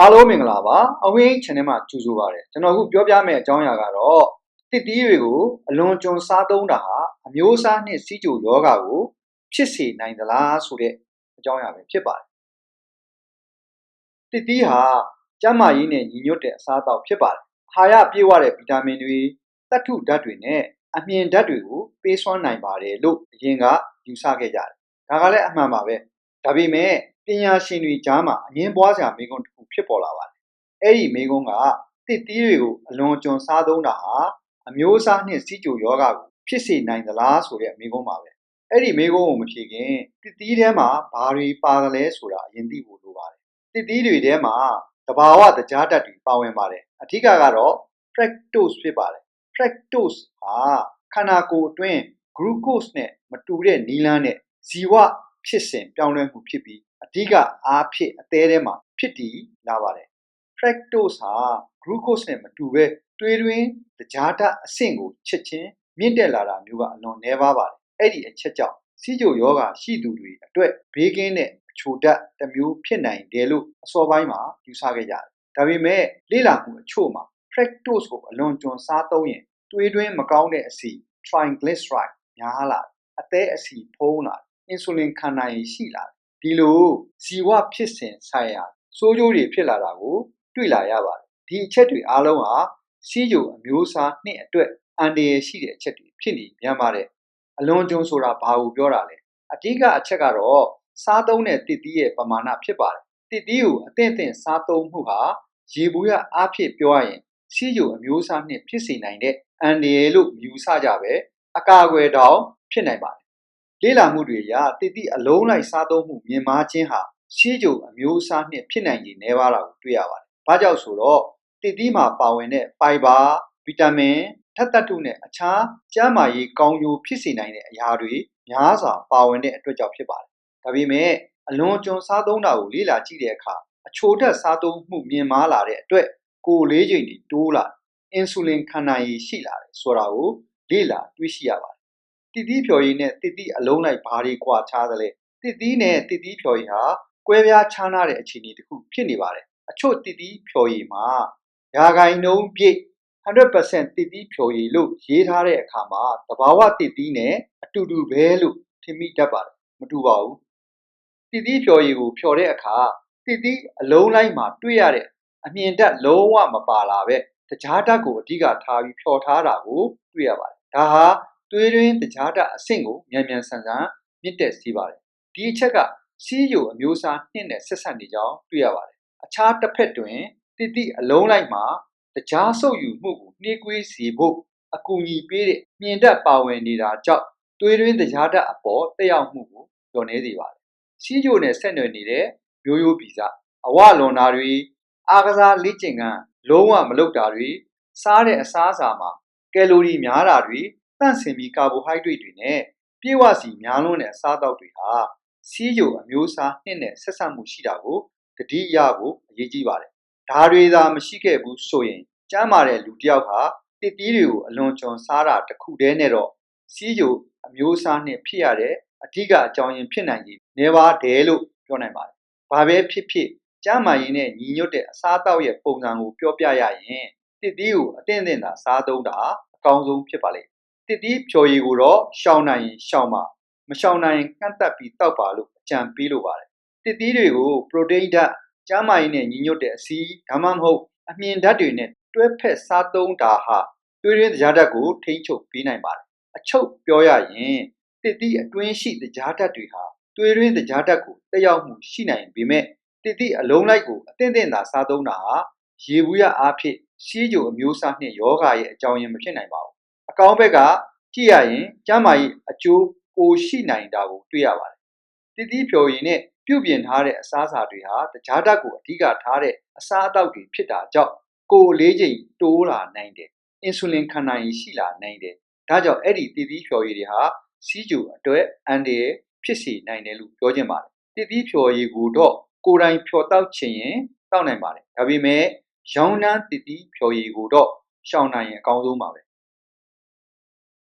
အားလုံးမင်္ဂလာပါအဝင်း channel မှာကြိုဆိုပါရစေကျွန်တော်အခုပြောပြမယ့်အကြောင်းအရာကတော့တစ်တီးတွေကိုအလွန်ကျွံစားသုံးတာဟာအမျိုးအစားနှင့်စီးကြိုယောဂကို ဖြစ်စေနိုင်သလားဆိုတဲ့အကြောင်းအရာပဲဖြစ်ပါတယ်တစ်တီးဟာကျန်းမာရေးနဲ့ညီညွတ်တဲ့အစားအသောက်ဖြစ်ပါတယ်အာဟာရပြည့်ဝတဲ့ဗီတာမင်တွေသတ္ထုဓာတ်တွေနဲ့အမြင်ဓာတ်တွေကိုပေးစွမ်းနိုင်ပါတယ်လို့အရင်ကယူဆခဲ့ကြတယ်ဒါကလည်းအမှန်ပါပဲဒါပေမဲ့ပညာရှင်တွေကြားမှာအငင်းပွားစရာမိကုံးတစ်ခု ဖြစ်ပေါ်လာပါတယ်။အဲ့ဒီမိကုံးကတစ်သီးတွေကိုအလွန်ကျွံစားသုံးတာဟာအမျိုးအစားနှင့်စီးကြိုယောဂကိုဖြစ်စေနိုင်သလားဆိုတဲ့မိကုံးပါပဲ။အဲ့ဒီမိကုံးကိုမဖြေခင်တစ်သီးထဲမှာဘာတွေပါသလဲဆိုတာအရင်သိဖို့လိုပါတယ်။တစ်သီးတွေထဲမှာတဘာဝတကြားဓာတ်တွေပါဝင်ပါတယ်။အထူးကတော့ fructose ဖြစ်ပါတယ်။ fructose ဟာခန္ဓာကိုယ်အတွင်း glucose နဲ့မတူတဲ့နီလန်းနဲ့ဇီဝဖြစ်စဉ်ပြောင်းလဲမှုဖြစ်ပြီး အဓိကအားဖြင့်အသေးထဲမှာဖြစ်တည်လာပါတယ် fructose ဟာ glucose နဲ့မတူဘဲတွေးတွင်းတကြားဓာတ်အဆင့်ကိုချက်ချင်းမြင့်တက်လာတာမျိုးကအလွန်နည်းပါးပါတယ်အဲ့ဒီအချက်ကြောင့်စီးကြိုယောဂရှိသူတွေအတွက်ဘေးကင်းတဲ့အချိုဓာတ်တစ်မျိုးဖြစ်နိုင်တယ်လို့အစောပိုင်းမှာယူဆခဲ့ကြတယ်ဒါပေမဲ့လေ့လာမှုအချို့မှာ fructose ကိုအလွန်ကျွံစားသုံးရင်တွေးတွင်းမကောင်းတဲ့အဆီ triglyceride များလာအသေးအဆီဖုံးလာအင်ဆူလင်ခံနိုင်ရည်ရှိလာ ဒီလိုဇီဝဖြစ်စဉ်ဆိုင်ရာစိုးကျိုးတွေဖြစ်လာတာကို တွေ့လာရပါတယ်ဒီအချက်တွေအားလုံးဟာစီးကြိုအမျိုးအစားနှစ်အတွက်အန္တရာယ်ရှိတဲ့အချက်တွေဖြစ်နေပြန်ပါတယ်အလွန်ကျွန်းဆိုတာဘာကိုပြောတာလဲအဓိကအချက်ကတော့စားသုံးတဲ့တစ်သီးရဲ့ပမာဏဖြစ်ပါတယ်တစ်သီးကိုအသင့်အသင့်စားသုံးမှုဟာရေဘူးရအားဖြင့်ပြောရရင်စီးကြိုအမျိုးအစားနှစ်ဖြစ်စေနိုင်တဲ့အန္တရာယ်လို့ယူဆကြပဲအကာအကွယ်တောင်ဖြစ်နိုင်ပါတယ် လေ့လာမှုတွေအရတည်တည်အလုံးလိုက်စားသုံးမှုမြင်မာခြင်းဟာရှေးကြိုအမျိုးအစားနှင့်ဖြစ်နိုင်ခြေနည်းပါးတာကိုတွေ့ရပါတယ်။ဘာကြောင့်ဆိုတော့တည်တည်မှာပါဝင်တဲ့ဖိုင်ဘာ၊ဗီတာမင်၊ဓာတ်သတ္တုနဲ့အခြားကျန်းမာရေးကောင်းကျိုးဖြစ်စေနိုင်တဲ့အရာတွေများစွာပါဝင်တဲ့အတွက်ကြောင့်ဖြစ်ပါတယ်။ဒါပေမဲ့အလွန်ကျွံစားသုံးတာကိုလေ့လာကြည့်တဲ့အခါအချိုဓာတ်စားသုံးမှုမြင်မာလာတဲ့အတွက်ကိုယ်လေးချိန်တွေတိုးလာအင်ဆူလင်ခံနိုင်ရည်ရှိလာတယ်ဆိုတာကိုလေ့လာတွေ့ရှိရပါတယ် တည်တည်ဖြော်ရည်နဲ့တည်တည်အလုံးလိုက်ဘာတွေကွာခြားသလဲတည်တည်နဲ့တည်တည်ဖြော်ရည်ဟာကွဲပြားခြားနားတဲ့အခြေအနေတစ်ခုဖြစ်နေပါတယ်အချို့တည်တည်ဖြော်ရည်မှာရာဂိုင်နှုန်းပြည့်100%တည်တည်ဖြော်ရည်လို့ရေးထားတဲ့အခါမှာတဘာဝတည်တည်နဲ့အတူတူပဲလို့ထင်မိတတ်ပါတယ်မတူပါဘူးတည်တည်ဖြော်ရည်ကိုဖြော်တဲ့အခါတည်တည်အလုံးလိုက်မှာတွေ့ရတဲ့အမြင်ဓာတ်လုံးဝမပါလာပဲတကြားဓာတ်ကိုအဓိကထားပြီးဖြော်ထားတာကိုတွေ့ရပါတယ်ဒါဟာ သွေးတွင်းတကြားဓာတ်အဆင့်ကိုမြန်မြန်ဆန်ဆန်မြင့်တက်စေပါတယ်ဒီအချက်ကစီးယိုအမျိုးအစားနှင့်နဲ့ဆက်ဆက်နေကြောင်းတွေ့ရပါတယ်အခြားတစ်ဖက်တွင်တိတိအလုံးလိုက်မှာတကြားဆုပ်ယူမှုကိုနှေးကွေးစေဖို့အကူအညီပေးတဲ့မြင်တတ်ပါဝင်နေတာကြောင့်သွေးတွင်းတရားဓာတ်အပေါ်တက်ရောက်မှုကိုညှော်နေစေပါတယ်။စီးကြိုနဲ့ဆက်နွယ်နေတဲ့မျိုးရိုးဗီဇအဝလွန်တာတွေအားကစားလေ့ကျင့်ခန်းလုံးဝမလုပ်တာတွေစားတဲ့အစားအစာမှာကယ်လိုရီများတာတွေ တန့်စင်ပြီး ကာဘိုဟိုက်ဒရိတ်တွေနဲ့ ပြည့်ဝစီများလွန်းတဲ့ အစားအသောက်တွေဟာစီးကြိုအမျိုးအစားနှစ်နဲ့ ဆက်ဆက်မှုရှိတာကိုတတိယဖို့ အရေးကြီးပါတယ်။ဒါတွေသာ မရှိခဲ့ဘူးဆိုရင် ကျမ်းမာတဲ့လူတစ်ယောက်ဟာတစ်တီးတွေကို အလွန်ကျွံစားတာ တခုတည်းနဲ့တော့စီးကြိုအမျိုးအစားနဲ့ဖြစ်ရတဲ့ အဓိကအကြောင်းရင်း ဖြစ်နိုင်ကြီးနေပါတယ်လို့ ပြောနိုင်ပါတယ်။ဘာပဲဖြစ်ဖြစ် ကျမ်းမာရေးနဲ့ညီညွတ်တဲ့ အစားအသောက်ရဲ့ ပုံစံကို ပြောပြရရင်တစ်တီးကို အသင့်အသင့်သာ စားသုံးတာ အကောင်းဆုံး ဖြစ်ပါလိမ့် တစ်တီးဖြော်ရည်ကိုတော့ရှောင်နိုင်ရင်ရှောင်ပါမရှောင်နိုင်ရင်ကန့်တက်ပြီးတောက်ပါလို့အကြံပေးလိုပါတယ်တစ်တီးတွေကိုပရိုတိန်းဓာတ်ကျန်းမာရေးနဲ့ညီညွတ်တဲ့အဆီဒါမှမဟုတ်အမြင်ဓာတ်တွေနဲ့တွဲဖက်စားသုံးတာဟာသွေးရင်းတရားဓာတ်ကိုထိန်းချုပ်ပေးနိုင်ပါတယ်အချုပ်ပြောရရင်တစ်တီးအတွင်းရှိတရားဓာတ်တွေဟာသွေးရင်းတရားဓာတ်ကိုတက်ရောက်မှုရှိနိုင်ပေမဲ့တစ်တီးအလုံးလိုက်ကိုအသင့်အင့်သာစားသုံးတာဟာရေဘူးရအားဖြင့်စီးကြိုအမျိုးအစားနှင့်ယောဂရဲ့အကြောင်းရင်းမဖြစ်နိုင်ပါဘူး အကောင်းဘက်ကကြည့်ရရင်ကျမ်းမာရေးအကျိုးပိုရှိနိုင်တာကိုတွေ့ရပါတယ်။တည်တည်ဖြော်ရည်နဲ့ပြုပြင်ထားတဲ့အစားအစာတွေဟာတကြားဓာတ်ကိုအဓိကထားတဲ့အစားအသောက်တွေဖြစ်တာကြောင့်ကိုယ်လေးချိန်တိုးလာနိုင်တယ်။အင်ဆူလင်ခံနိုင်ရည်ရှိလာနိုင်တယ်။ဒါကြောင့်အဲ့ဒီတည်တည်ဖြော်ရည်တွေဟာစီးကြိုအတွက်အန်ဒီဖြစ်စေနိုင်တယ်လို့ပြောချင်ပါတယ်။တည်တည်ဖြော်ရည်ကိုတော့ကိုယ်တိုင်ဖြော်တောက်ခြင်းရင်တောက်နိုင်ပါတယ်။ဒါပေမဲ့ရောင်းနှန်းတည်တည်ဖြော်ရည်ကိုတော့ရှောင်နိုင်ရင်အကောင်းဆုံးပါပဲ